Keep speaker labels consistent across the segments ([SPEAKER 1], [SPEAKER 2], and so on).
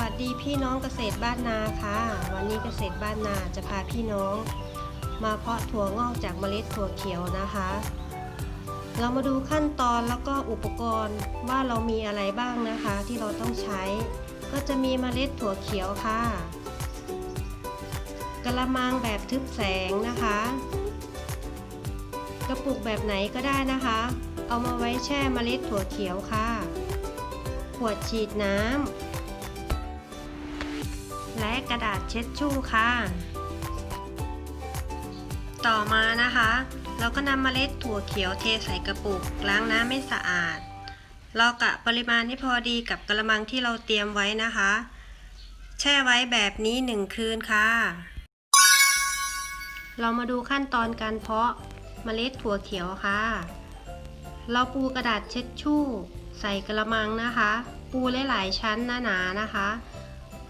[SPEAKER 1] วัสดีพี่น้องเกษตรบ้านนาค่ะ วันนี้เกษตรบ้านนาจะพาพี่น้อง มาเพาะถั่วงอกจากเมล็ดถั่วเขียวนะคะ เรามาดูขั้นตอนแล้วก็อุปกรณ์ว่าเรามีอะไรบ้างนะคะ ที่เราต้องใช้ ก็จะมีเมล็ดถั่วเขียวค่ะกระมังแบบทึบแสงนะคะ กระปุกแบบไหนก็ได้นะคะ เอามาไว้แช่เมล็ดถั่วเขียวค่ะ ขวดฉีดน้ำ และกระดาษเช็ดชู่ค่ะ ต่อมานะคะ เราก็นำเมล็ดถั่วเขียวเทใส่กระปุก ล้างน้ำให้สะอาด เรากะปริมาณให้พอดีกับกระมังที่เราเตรียมไว้นะคะ แช่ไว้แบบนี้หนึ่งคืนค่ะ เรามาดูขั้นตอนการเพาะเมล็ดถั่วเขียวค่ะ เราปูกระดาษเช็ดชู่ ใส่กระมังนะคะ ปูหลายๆชั้นหนาๆนะคะ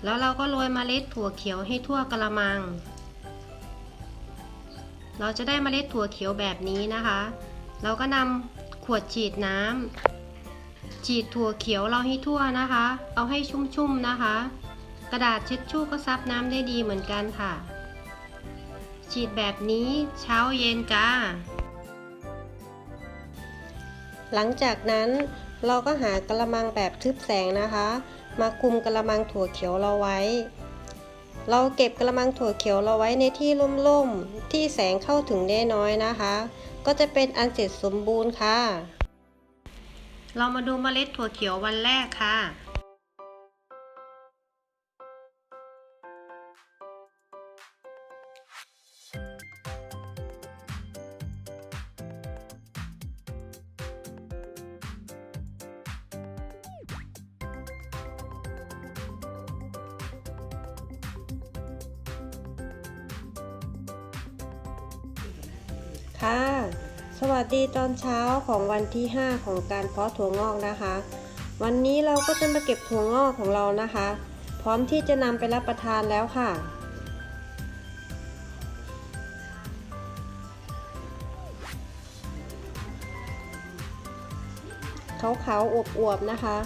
[SPEAKER 1] แล้วเราก็โรยเมล็ดถั่วเขียวให้ทั่วกระมัง เราจะได้เมล็ดถั่วเขียวแบบนี้นะคะ เราก็นำขวดฉีดน้ำฉีดถั่วเขียวเราให้ทั่วนะคะ เอาให้ชุ่มๆนะคะ กระดาษเช็ดชู่ก็ซับน้ำได้ดีเหมือนกันค่ะ ฉีดแบบนี้เช้าเย็นจ้า หลังจากนั้นเราก็หากระมังแบบทึบแสงนะคะ มาคุมกระมังถั่วเขียวเราไว้ เราเก็บกระมังถั่วเขียวเราไว้ในที่ร่มๆ ที่แสงเข้าถึงได้น้อยนะคะ ก็จะเป็นอันเสร็จสมบูรณ์ค่ะ เรามาดูเมล็ดถั่วเขียววันแรกค่ะ ค่ะ สวัสดีตอนเช้าของวันที่ 5 ของการเพาะถั่วงอกนะคะ วันนี้เราก็จะมาเก็บถั่วงอกของเรานะคะ พร้อมที่จะนำไปรับประทานแล้วค่ะขาวๆอวบๆนะคะ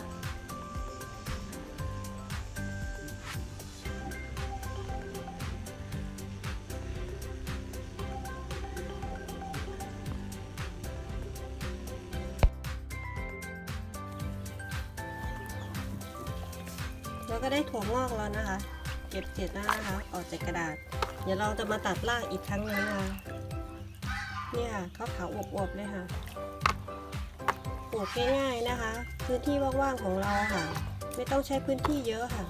[SPEAKER 1] แล้วก็ได้ถั่วงอกแล้วนะคะ เก็บเศษหน้านะคะ ออกจากกระดาษ เดี๋ยวเราจะมาตัดรากอีกครั้งหนึงนะคะเนี่ยค่ะเขาขาวอวบๆเลยค่ะปลูกง่ายๆนะคะ พื้นที่ว่างๆของเราค่ะ ไม่ต้องใช้พื้นที่เยอะค่ะ